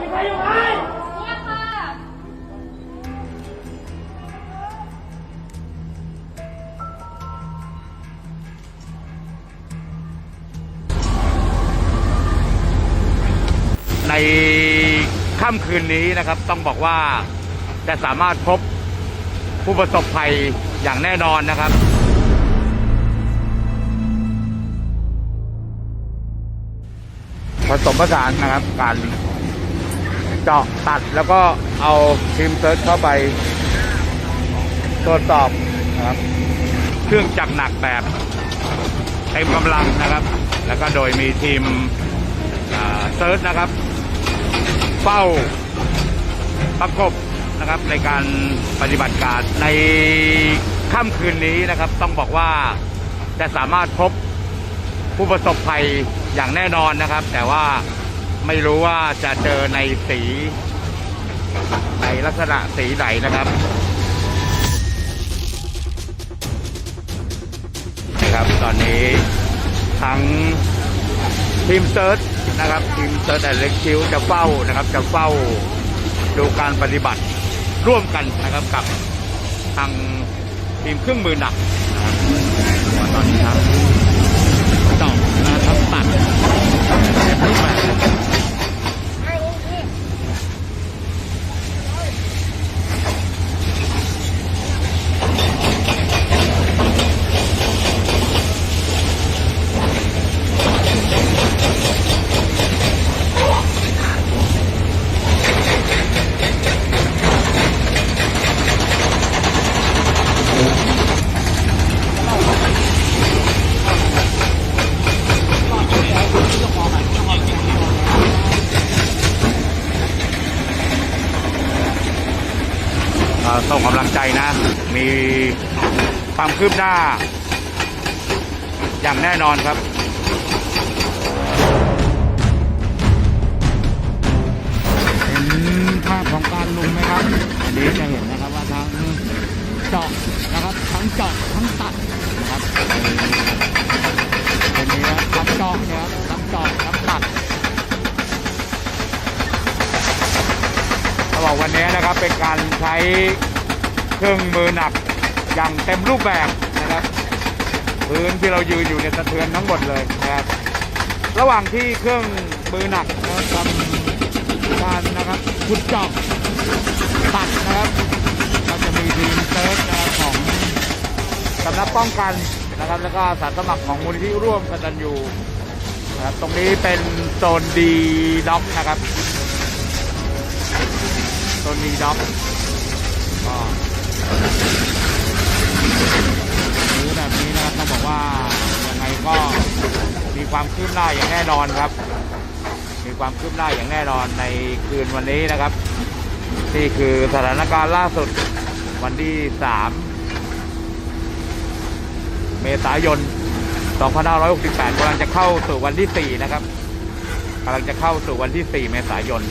มีใครอยู่ไหมเนี่ยค่ะในค่ำคืนนี้นะครับต้องบอกว่าจะสามารถพบผู้ประสบภัยอย่างแน่นอนนะครับผสมผสานนะครับการ จาะตัดแล้วก็เอาทีมเซิร์ชเข้าไปตรวจสอบนะครับ เครื่องจักรหนักแบบเต็มกำลังนะครับ แล้วก็โดยมีทีมเซิร์ชนะครับ เฝ้าประกบนะครับในการปฏิบัติการในค่ำคืนนี้นะครับ ต้องบอกว่าจะสามารถพบผู้ประสบภัยอย่างแน่นอนนะครับ แต่ว่า ไม่รู้ว่าจะเจอในสีในลักษณะสีไหนนะครับนะครับตอนนี้ทั้งทีมเซิร์ชนะครับทีมเซิร์ชแอนเล็กคิวจะเฝ้านะครับ จะเฝ้าดูการปฏิบัติร่วมกันนะครับกับทางทีมเครื่องมือหนักนะครับตอนนี้ครับเจาะนะครับตัดเต็มรูปแบบนะครับเอ่อ ส่งกำลังใจนะ มีความคืบหน้า อย่างแน่นอนครับเห็นภาพของการลุมไหมครับอันนี้จะเห็นนะครับว่าทั้งเจาะนะครับทั้งเจาะทั้งตัดนะครับเป็นนี้นะทั้งเจาะเนี่ยครับทั้งเจาะทั้งตัด เขาบอก วันนี้นะครับเป็นการใช้เครื่องมือหนักอย่างเต็มรูปแบบนะครับ พื้นที่เรายืนอยู่เนี่ยสะเทือนทั้งหมดเลยนะครับ ระหว่างที่เครื่องมือหนักนะครับทำการนะครับขุดเจาะตัดนะครับก็จะมีทีมเซิร์ชนะครับของสำนักป้องกันนะครับ แล้วก็สาสมัครของมูลนิธิร่วมกันอยู่นะครับตรงนี้เป็นโซนดีด็อกนะครับ ต้นมีด็อกก็หรือแบบนี้นะครับต้องบอกว่ายังไงก็มีความคืบหน้าอย่างแน่นอนครับ มีความคืบหน้าอย่างแน่นอนในคืนวันนี้นะครับ นี่คือสถานการณ์ล่าสุดวันที่ 3 เมษายน 2568กำลังจะเข้าสู่วันที่ 4 นะครับกำลังจะเข้าสู่วันที่ 4 เมษายน